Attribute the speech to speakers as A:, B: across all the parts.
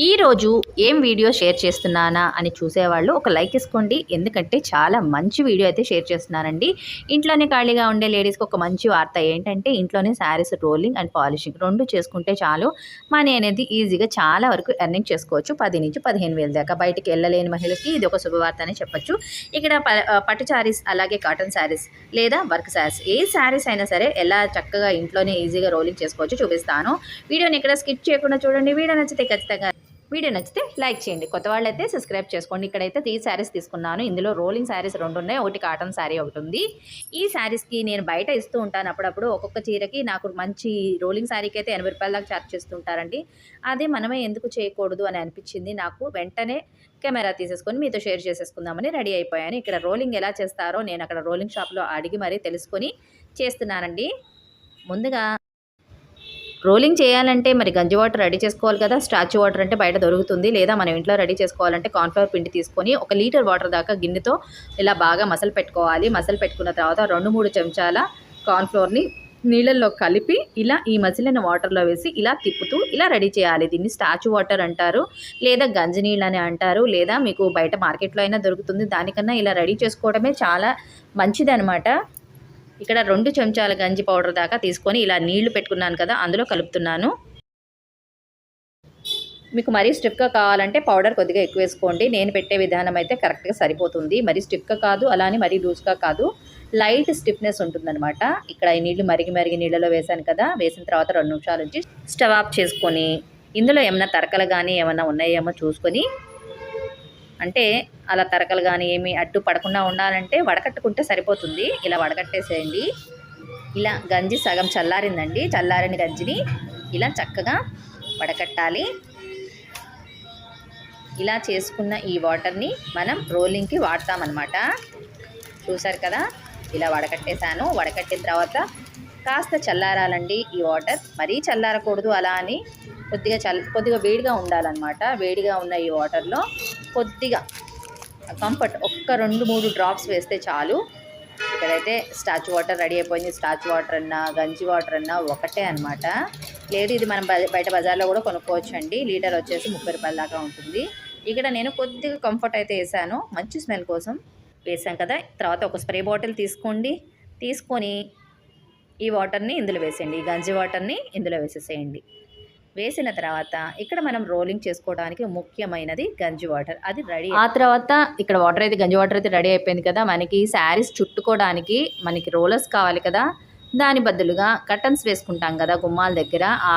A: ఈరోజు ఏం video share చేస్తున్నానా అని చూసేవాళ్ళు ఒక లైక్ ఇసుకోండి. ఎందుకంటే చాలా మంచి వీడియో అయితే షేర్ చేస్తున్నానండి ఇంట్లోనే ఖాళీగా ఉండే లేడీస్కి ఒక మంచి వార్త ఏంటంటే ఇంట్లోనే శారీస్ రోలింగ్ అండ్ పాలిషింగ్ రెండు చేసుకుంటే చాలు. మనీ అనేది ఈజీగా చాలా వరకు ఎర్నింగ్ చేసుకోవచ్చు. పది నుంచి పదిహేను వేల దాకా బయటికి వెళ్ళలేని మహిళకి ఇది ఒక శుభవార్త అని చెప్పొచ్చు. ఇక్కడ ప- పట్టు శారీస్ అలాగే కాటన్ శారీస్ లేదా వర్క్ శారీస్ ఏ శారీస్ అయినా సరే ఎలా చక్కగా ఇంట్లోనే ఈజీగా రోలింగ్ చేసుకోవచ్చు చూపిస్తాను. వీడియోని ఇక్కడ స్కిప్ చేయకుండా చూడండి. వీడియో నచ్చితే ఖచ్చితంగా వీడియో నచ్చితే లైక్ చేయండి. కొత్త వాళ్ళైతే సబ్స్క్రైబ్ చేసుకోండి. ఇక్కడైతే త్రీ శారీస్ తీసుకున్నాను. ఇందులో రోలింగ్ శారీస్ రెండు ఉన్నాయి. ఒకటి కాటన్ శారీ ఒకటి ఉంది. ఈ శారీస్కి నేను బయట ఇస్తూ ఉంటాను అప్పుడప్పుడు. ఒక్కొక్క చీరకి నాకు మంచి రోలింగ్ శారీకి అయితే ఎనభై రూపాయల దాకా ఛార్జ్ చేస్తుంటారండి. అదే మనమే ఎందుకు చేయకూడదు అని అనిపించింది. నాకు వెంటనే కెమెరా తీసేసుకొని మీతో షేర్ చేసేసుకుందామని రెడీ అయిపోయాను. ఇక్కడ రోలింగ్ ఎలా చేస్తారో నేను అక్కడ రోలింగ్ షాప్లో అడిగి మరీ తెలుసుకొని చేస్తున్నానండి. ముందుగా రోలింగ్ చేయాలంటే మరి గంజి వాటర్ రెడీ చేసుకోవాలి కదా స్టాచ్యూ వాటర్ అంటే బయట దొరుకుతుంది. లేదా మనం ఇంట్లో రెడీ చేసుకోవాలంటే కార్న్ఫ్లవర్ పిండి తీసుకొని ఒక లీటర్ వాటర్ దాకా గిన్నెతో ఇలా బాగా మసలు పెట్టుకోవాలి. మసలు పెట్టుకున్న తర్వాత రెండు మూడు చెంచాల కార్న్ఫ్లోర్ని నీళ్ళల్లో కలిపి ఇలా ఈ మసిలిన వాటర్లో వేసి ఇలా తిప్పుతూ ఇలా రెడీ చేయాలి. దీన్ని స్టాచ్యూ వాటర్ అంటారు లేదా గంజి నీళ్ళు అని అంటారు లేదా మీకు బయట మార్కెట్లో అయినా దొరుకుతుంది. దానికన్నా ఇలా రెడీ చేసుకోవడమే చాలా మంచిది అనమాట ఇక్కడ రెండు చెంచాల గంజి పౌడర్ దాకా తీసుకొని ఇలా నీళ్ళు పెట్టుకున్నాను కదా అందులో కలుపుతున్నాను. మీకు మరీ స్టిఫ్గా కావాలంటే పౌడర్ కొద్దిగా ఎక్కువ వేసుకోండి. నేను పెట్టే విధానం అయితే కరెక్ట్గా సరిపోతుంది. మరీ స్టిఫ్గా కాదు అలానే మరీ లూజ్గా కాదు. లైట్ స్టిఫ్నెస్ ఉంటుందన్నమాట. ఇక్కడ ఈ నీళ్ళు మరిగి మరిగి నీళ్ళలో వేసాను కదా వేసిన తర్వాత రెండు నిమిషాల నుంచి స్టవ్ ఆఫ్ చేసుకొని ఇందులో ఏమైనా తరకలు కానీ ఏమైనా ఉన్నాయేమో చూసుకొని అంటే అలా తరకలు కానీ ఏమి అడ్డు పడకుండా ఉండాలంటే వడకట్టుకుంటే సరిపోతుంది. ఇలా వడకట్టేసేయండి. ఇలా గంజి సగం చల్లారిందండి. చల్లారిన గంజిని ఇలా చక్కగా వడకట్టాలి. ఇలా చేసుకున్న ఈ వాటర్ని మనం రోలింగ్కి వాడతామన్నమాట. చూసారు కదా? ఇలా వడకట్టేశాను. వడకట్టిన తర్వాత కాస్త చల్లారాలండి ఈ వాటర్. మరీ చల్లారకూడదు అలా అని కొద్దిగా చల్ కొద్దిగా వేడిగా ఉండాలన్నమాట. వేడిగా ఉన్న ఈ వాటర్లో కొద్దిగా కంఫర్ట్ ఒక్క రెండు మూడు డ్రాప్స్ వేస్తే చాలు. ఇక్కడైతే స్టాచ్ వాటర్ రెడీ అయిపోయింది. స్టాచ్ వాటర్ అన్నా గంజి వాటర్ అన్నా ఒకటే అన్నమాట. లేదు ఇది మనం బయట బజార్లో కూడా కొనుక్కోవచ్చు అండి లీటర్ వచ్చేసి ముప్పై రూపాయల దాకా ఉంటుంది. ఇక్కడ నేను కొద్దిగా కంఫర్ట్ అయితే వేసాను. మంచి స్మెల్ కోసం వేసాం కదా. తర్వాత ఒక స్ప్రే బాటిల్ తీసుకోండి. తీసుకొని ఈ వాటర్ని ఇందులో వేసేయండి. ఈ గంజి వాటర్ని ఇందులో వేసేసేయండి. వేసిన తర్వాత ఇక్కడ మనం రోలింగ్ చేసుకోవడానికి ముఖ్యమైనది గంజి వాటర్. అది రెడీ ఆ తర్వాత ఇక్కడ వాటర్ అయితే గంజి వాటర్ అయితే రెడీ అయిపోయింది కదా. మనకి శారీస్ చుట్టుకోవడానికి మనకి రోలర్స్ కావాలి కదా. దాని బదులుగా కటన్స్ వేసుకుంటాం కదా గుమ్మాల దగ్గర. ఆ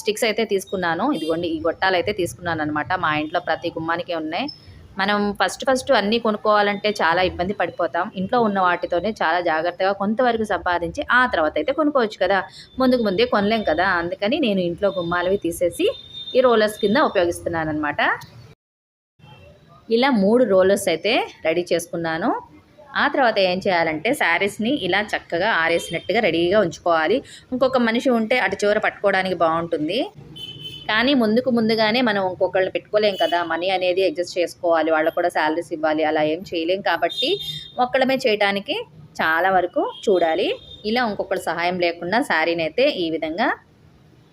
A: స్టిక్స్ అయితే తీసుకున్నాను. ఇదిగోండి ఈ గొట్టాలు అయితే తీసుకున్నాను అనమాట మా ఇంట్లో ప్రతి గుమ్మానికి ఉన్నాయి. మనం ఫస్ట్ ఫస్ట్ అన్నీ కొనుక్కోవాలంటే చాలా ఇబ్బంది పడిపోతాం. ఇంట్లో ఉన్న వాటితోనే చాలా జాగ్రత్తగా కొంతవరకు సంపాదించి ఆ తర్వాత అయితే కొనుక్కోవచ్చు కదా. ముందుకు ముందే కొనలేం కదా. అందుకని నేను ఇంట్లో గుమ్మాలవి తీసేసి ఈ రోలర్స్ కింద ఉపయోగిస్తున్నాను అనమాట ఇలా మూడు రోలర్స్ అయితే రెడీ చేసుకున్నాను. ఆ తర్వాత ఏం చేయాలంటే శారీస్ని ఇలా చక్కగా ఆరేసినట్టుగా రెడీగా ఉంచుకోవాలి. ఇంకొక మనిషి ఉంటే అటు చివర పట్టుకోవడానికి బాగుంటుంది. కానీ ముందుకు ముందుగానే మనం ఇంకొకళ్ళని పెట్టుకోలేం కదా. మనీ అనేది అడ్జస్ట్ చేసుకోవాలి. వాళ్ళకు కూడా శాలరీస్ ఇవ్వాలి. అలా ఏం చేయలేం కాబట్టి ఒక్కడమే చేయడానికి చాలా వరకు చూడాలి. ఇలా ఇంకొకటి సహాయం లేకుండా శారీని అయితే ఈ విధంగా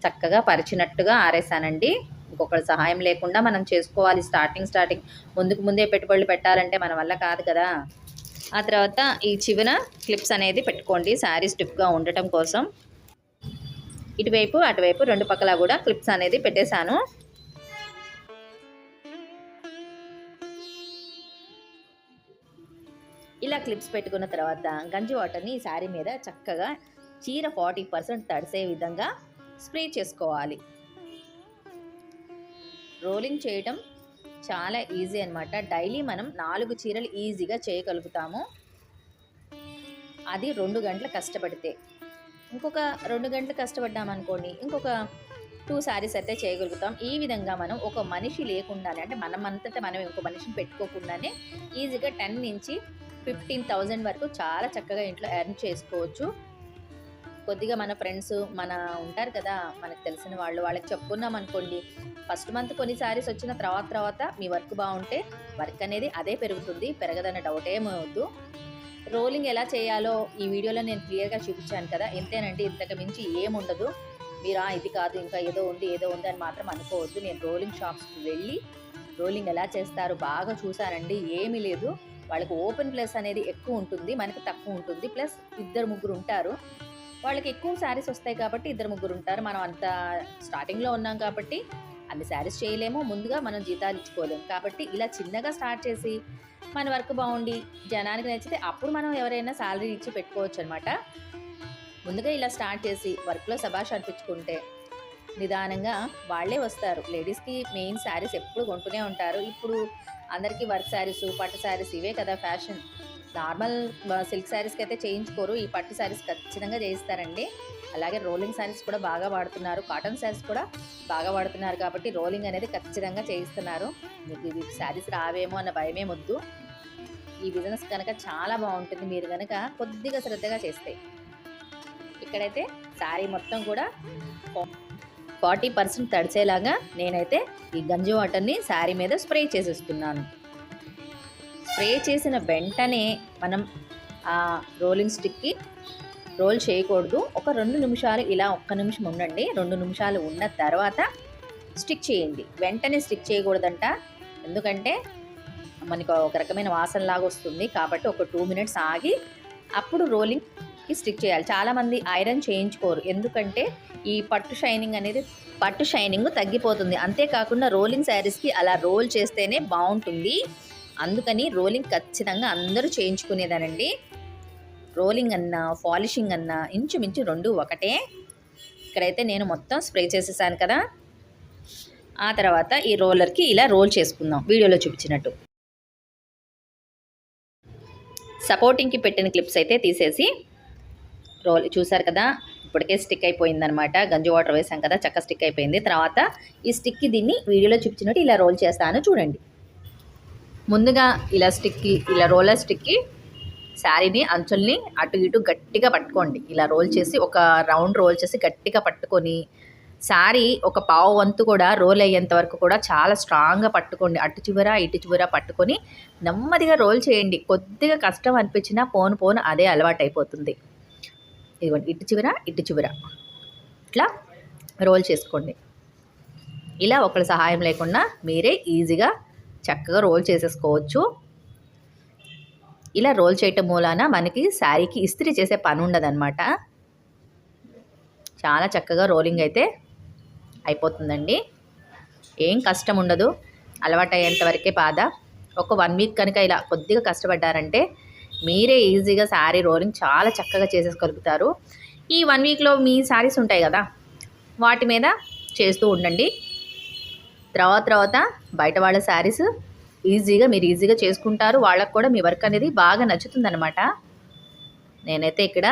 A: చక్కగా పరిచినట్టుగా ఆరేసానండి ఇంకొకరి సహాయం లేకుండా మనం చేసుకోవాలి. స్టార్టింగ్ స్టార్టింగ్ ముందుకు ముందే పెట్టుబడులు పెట్టాలంటే మన వల్ల కాదు కదా. ఆ తర్వాత ఈ చివర క్లిప్స్ అనేది పెట్టుకోండి. శారీ స్టిప్గా ఉండటం కోసం ఇటువైపు అటువైపు రెండు పక్కల కూడా క్లిప్స్ అనేది పెట్టేశాను. ఇలా క్లిప్స్ పెట్టుకున్న తర్వాత గంజి వాటర్ని ఈ శారీ మీద చక్కగా చీర ఫార్టీ పర్సెంట్ తడిసే విధంగా స్ప్రే చేసుకోవాలి. రోలింగ్ చేయటం చాలా ఈజీ అనమాట డైలీ మనం నాలుగు చీరలు ఈజీగా చేయగలుగుతాము. అది రెండు గంటలు కష్టపడితే. ఇంకొక రెండు గంటలు కష్టపడ్డామనుకోండి ఇంకొక టూ శారీస్ అయితే చేయగలుగుతాం. ఈ విధంగా మనం ఒక మనిషి లేకుండానే అంటే మనం అంతటా మనం ఇంకో మనిషిని పెట్టుకోకుండానే ఈజీగా టెన్ నుంచి ఫిఫ్టీన్ థౌజండ్ వరకు చాలా చక్కగా ఇంట్లో ఎర్న్ చేసుకోవచ్చు. కొద్దిగా మన ఫ్రెండ్స్ మన ఉంటారు కదా మనకు తెలిసిన వాళ్ళు వాళ్ళకి చెప్పుకున్నాం అనుకోండి ఫస్ట్ మంత్ కొన్ని శారీస్ వచ్చిన తర్వాత తర్వాత మీ వర్క్ బాగుంటే వర్క్ అనేది అదే పెరుగుతుంది. పెరగదన్న డౌట్ ఏమవుద్దు రోలింగ్ ఎలా చేయాలో ఈ వీడియోలో నేను క్లియర్గా చూపించాను కదా. ఎంతేనండి ఇంతకు మించి ఏముండదు. మీరు "ఆ, ఇది కాదు ఇంకా ఏదో ఉంది ఏదో ఉంది అని మాత్రం అనుకోవద్దు. నేను రోలింగ్ షాప్స్కి వెళ్ళి రోలింగ్ ఎలా చేస్తారు బాగా చూసానండి ఏమీ లేదు. వాళ్ళకి ఓపెన్ ప్లేస్ అనేది ఎక్కువ ఉంటుంది మనకి తక్కువ ఉంటుంది. ప్లస్ ఇద్దరు ముగ్గురు ఉంటారు. వాళ్ళకి ఎక్కువ శారీస్ వస్తాయి కాబట్టి ఇద్దరు ముగ్గురు ఉంటారు. మనం అంత స్టార్టింగ్లో ఉన్నాం కాబట్టి అన్ని శారీస్ చేయలేము ముందుగా మనం జీతాలు ఇచ్చుకోలేము. కాబట్టి ఇలా చిన్నగా స్టార్ట్ చేసి మన వర్క్ బాగుండి జనానికి నచ్చితే అప్పుడు మనం ఎవరైనా శాలరీ ఇచ్చి పెట్టుకోవచ్చు అనమాట ముందుగా ఇలా స్టార్ట్ చేసి వర్క్లో సభాష్ అనిపించుకుంటే నిదానంగా వాళ్ళే వస్తారు. లేడీస్కి మెయిన్ శారీస్ ఎప్పుడు కొంటూనే ఉంటారు. ఇప్పుడు అందరికీ వర్క్ శారీస్ పట్టు శారీస్ ఇవే కదా ఫ్యాషన్. నార్మల్ సిల్క్ శారీస్కి అయితే చేయించుకోరు. ఈ పట్టు శారీస్ ఖచ్చితంగా చేయిస్తారండి. అలాగే రోలింగ్ శారీస్ కూడా బాగా వాడుతున్నారు. కాటన్ శారీస్ కూడా బాగా వాడుతున్నారు కాబట్టి రోలింగ్ అనేది ఖచ్చితంగా చేయిస్తున్నారు. మీకు ఇది శారీస్ రావేమో అన్న భయమే వద్దు. ఈ బిజినెస్ కనుక చాలా బాగుంటుంది. మీరు కనుక కొద్దిగా శ్రద్ధగా చేస్తే ఇక్కడైతే శారీ మొత్తం కూడా ఫార్టీ పర్సెంట్ తడిచేలాగా నేనైతే ఈ గంజి వాటర్ని శారీ మీద స్ప్రే చేసేస్తున్నాను. స్ప్రే చేసిన వెంటనే మనం ఆ రోలింగ్ స్టిక్కి రోల్ చేయకూడదు. ఒక రెండు నిమిషాలు ఇలా ఒక్క నిమిషం ఉండండి. రెండు నిమిషాలు ఉన్న తర్వాత స్టిక్ చేయండి. వెంటనే స్టిక్ చేయకూడదంట. ఎందుకంటే మనకు ఒక రకమైన వాసన లాగా వస్తుంది. కాబట్టి ఒక టూ మినిట్స్ ఆగి అప్పుడు రోలింగ్కి స్టిక్ చేయాలి. చాలామంది ఐరన్ చేయించుకోరు. ఎందుకంటే ఈ పట్టు షైనింగ్ అనేది పట్టు షైనింగ్ తగ్గిపోతుంది. అంతేకాకుండా రోలింగ్ శారీస్కి అలా రోల్ చేస్తేనే బాగుంటుంది. అందుకని రోలింగ్ ఖచ్చితంగా అందరూ చేయించుకునేదానండి. రోలింగ్ అన్నా పాలిషింగ్ అన్నా ఇంచుమించు రెండు ఒకటే. ఇక్కడైతే నేను మొత్తం స్ప్రే చేసేసాను కదా. ఆ తర్వాత ఈ రోలర్కి ఇలా రోల్ చేసుకుందాం వీడియోలో చూపించినట్టు. సపోర్టింగ్కి పెట్టిన క్లిప్స్ అయితే తీసేసి రోల్ చూసారు కదా? ఇప్పటికే స్టిక్ అయిపోయిందనమాట గంజి వాటర్ వేసాం కదా చక్క స్టిక్ అయిపోయింది. తర్వాత ఈ స్టిక్కి దీన్ని వీడియోలో చూపించినట్టు ఇలా రోల్ చేస్తాను చూడండి. ముందుగా ఇలా స్టిక్కి ఇలా రోలర్ స్టిక్కి శారీని అంచుల్ని అటు ఇటు గట్టిగా పట్టుకోండి. ఇలా రోల్ చేసి ఒక రౌండ్ రోల్ చేసి గట్టిగా పట్టుకొని శారీ ఒక పావు వంతు కూడా రోల్ అయ్యేంత వరకు కూడా చాలా స్ట్రాంగ్గా పట్టుకోండి. అటు చివర ఇటు చివర పట్టుకొని నెమ్మదిగా రోల్ చేయండి. కొద్దిగా కష్టం అనిపించినా పోను పోను అదే అలవాటు అయిపోతుంది ఇదిగోండి ఇటు చివర ఇటు చివర. ఇట్లా రోల్ చేసుకోండి. ఇలా ఒకరి సహాయం లేకుండా మీరే ఈజీగా చక్కగా రోల్ చేసేసుకోవచ్చు. ఇలా రోల్ చేయటం మూలాన మనకి శారీకి ఇస్త్రీ చేసే పని ఉండదన్నమాట. చాలా చక్కగా రోలింగ్ అయితే అయిపోతుందండి. ఏం కష్టం ఉండదు. అలవాటు వరకే బాధ. ఒక వన్ వీక్ కనుక ఇలా కొద్దిగా కష్టపడ్డారంటే మీరే ఈజీగా శారీ రోలింగ్ చాలా చక్కగా చేసేసుకోగలుగుతారు. ఈ వన్ వీక్లో మీ శారీస్ ఉంటాయి కదా వాటి మీద చేస్తూ ఉండండి. తర్వాత తర్వాత బయట వాళ్ళ శారీస్ ఈజీగా మీరు ఈజీగా చేసుకుంటారు. వాళ్ళకు కూడా మీ వర్క్ అనేది బాగా నచ్చుతుందనమాట నేనైతే ఇక్కడ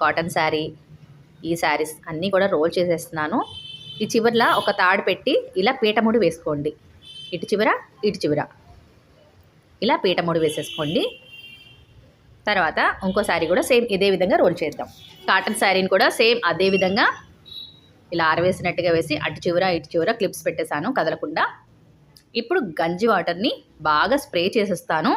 A: కాటన్ శారీ ఈ శారీస్ అన్నీ కూడా రోల్ చేసేస్తున్నాను. ఈ చివరిలా ఒక తాడు పెట్టి ఇలా పీటముడి వేసుకోండి. ఇటు చివర ఇటు చివర. ఇలా పీటముడి వేసేసుకోండి. తర్వాత ఇంకో శారీ కూడా సేమ్ ఇదే విధంగా రోల్ చేద్దాం. కాటన్ శారీని కూడా సేమ్ అదే విధంగా ఇలా ఆరవేసినట్టుగా వేసి అటు చివర ఇటు చివర క్లిప్స్ పెట్టేశాను కదలకుండా. ఇప్పుడు గంజి వాటర్ని బాగా స్ప్రే చేసేస్తాను.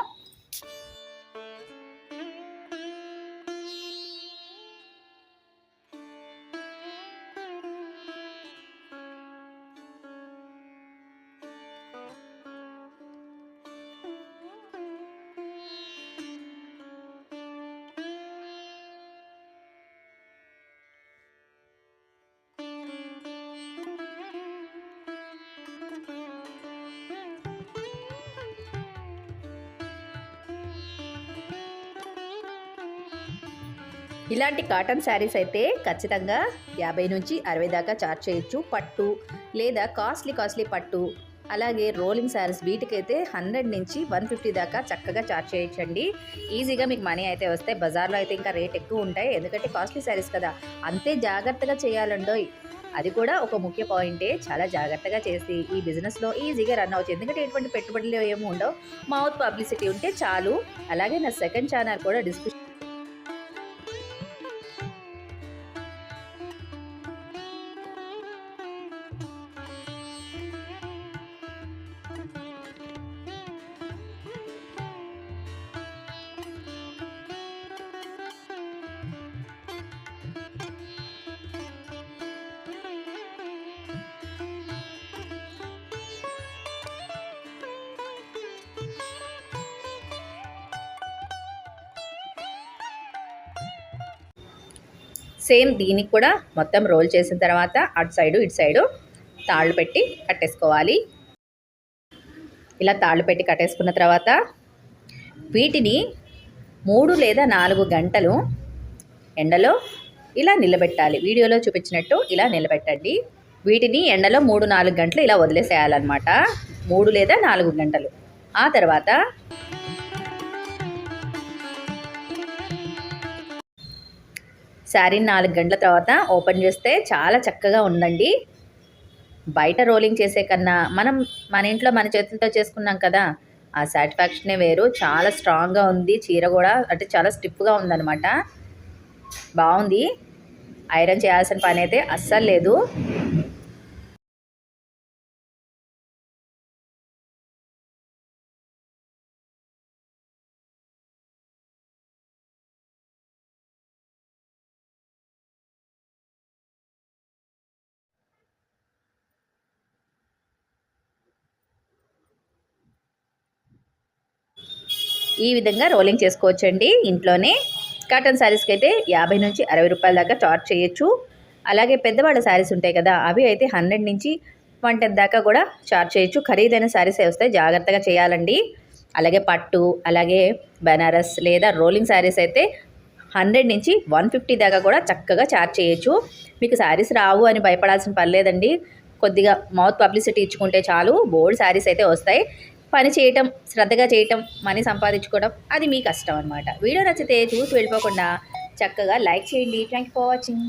A: ఇలాంటి కాటన్ శారీస్ అయితే ఖచ్చితంగా యాభై నుంచి అరవై దాకా చార్జ్ చేయొచ్చు. పట్టు లేదా కాస్ట్లీ కాస్ట్లీ పట్టు అలాగే రోలింగ్ శారీస్ వీటికైతే హండ్రెడ్ నుంచి వన్ ఫిఫ్టీ దాకా చక్కగా చార్జ్ చేయొచ్చండి. ఈజీగా మీకు మనీ అయితే వస్తాయి. బజార్లో అయితే ఇంకా రేట్ ఎక్కువ ఉంటాయి. ఎందుకంటే కాస్ట్లీ శారీస్ కదా. అంతే జాగ్రత్తగా చేయాలండోయ్. అది కూడా ఒక ముఖ్య పాయింటే. చాలా జాగ్రత్తగా చేసి ఈ బిజినెస్లో ఈజీగా రన్ అవచ్చు ఎందుకంటే ఎటువంటి పెట్టుబడులు ఏమి ఉండవు. మౌత్ పబ్లిసిటీ ఉంటే చాలు. అలాగే నా సెకండ్ ఛానల్ కూడా డిస్క్రిప్షన్ సేమ్ దీనికి కూడా మొత్తం రోల్ చేసిన తర్వాత అటు సైడు ఇటు సైడు తాళ్ళు పెట్టి కట్టేసుకోవాలి. ఇలా తాళ్ళు పెట్టి కట్టేసుకున్న తర్వాత వీటిని మూడు లేదా నాలుగు గంటలు ఎండలో ఇలా నిలబెట్టాలి. వీడియోలో చూపించినట్టు ఇలా నిలబెట్టండి. వీటిని ఎండలో మూడు నాలుగు గంటలు ఇలా వదిలేసేయాలన్నమాట. మూడు లేదా నాలుగు గంటలు. ఆ తర్వాత శారీని నాలుగు గంటల తర్వాత ఓపెన్ చేస్తే చాలా చక్కగా ఉందండి. బయట రోలింగ్ చేసే కన్నా మనం మన ఇంట్లో మన చేతులతో చేసుకున్నాం కదా ఆ సాటిస్ఫాక్షనే వేరు. చాలా స్ట్రాంగ్గా ఉంది. చీర కూడా అంటే చాలా స్టిప్గా ఉందన్నమాట. బాగుంది. ఐరన్ చేయాల్సిన పని అయితే అస్సలు లేదు. ఈ విధంగా రోలింగ్ చేసుకోవచ్చండి. ఇంట్లోనే కాటన్ శారీస్కి అయితే యాభై నుంచి అరవై రూపాయల దాకా చార్జ్ చేయొచ్చు. అలాగే పెద్దవాళ్ళ శారీస్ ఉంటాయి కదా అవి అయితే హండ్రెడ్ నుంచి వన్ టెన్ దాకా కూడా చార్జ్ చేయొచ్చు. ఖరీదైన శారీస్ వస్తాయి జాగ్రత్తగా చేయాలండి. అలాగే పట్టు అలాగే బనారస్ లేదా రోలింగ్ శారీస్ అయితే హండ్రెడ్ నుంచి వన్ ఫిఫ్టీ దాకా కూడా చక్కగా చార్జ్ చేయొచ్చు. మీకు శారీస్ రావు అని భయపడాల్సిన పర్లేదండి కొద్దిగా మౌత్ పబ్లిసిటీ ఇచ్చుకుంటే చాలు బోల్డ్ శారీస్ అయితే వస్తాయి. పని చేయటం శ్రద్ధగా చేయటం మనీ సంపాదించుకోవడం అది మీ కష్టం అనమాట వీడియో నచ్చితే చూసి వెళ్ళిపోకుండా చక్కగా లైక్ చేయండి. Thank for watching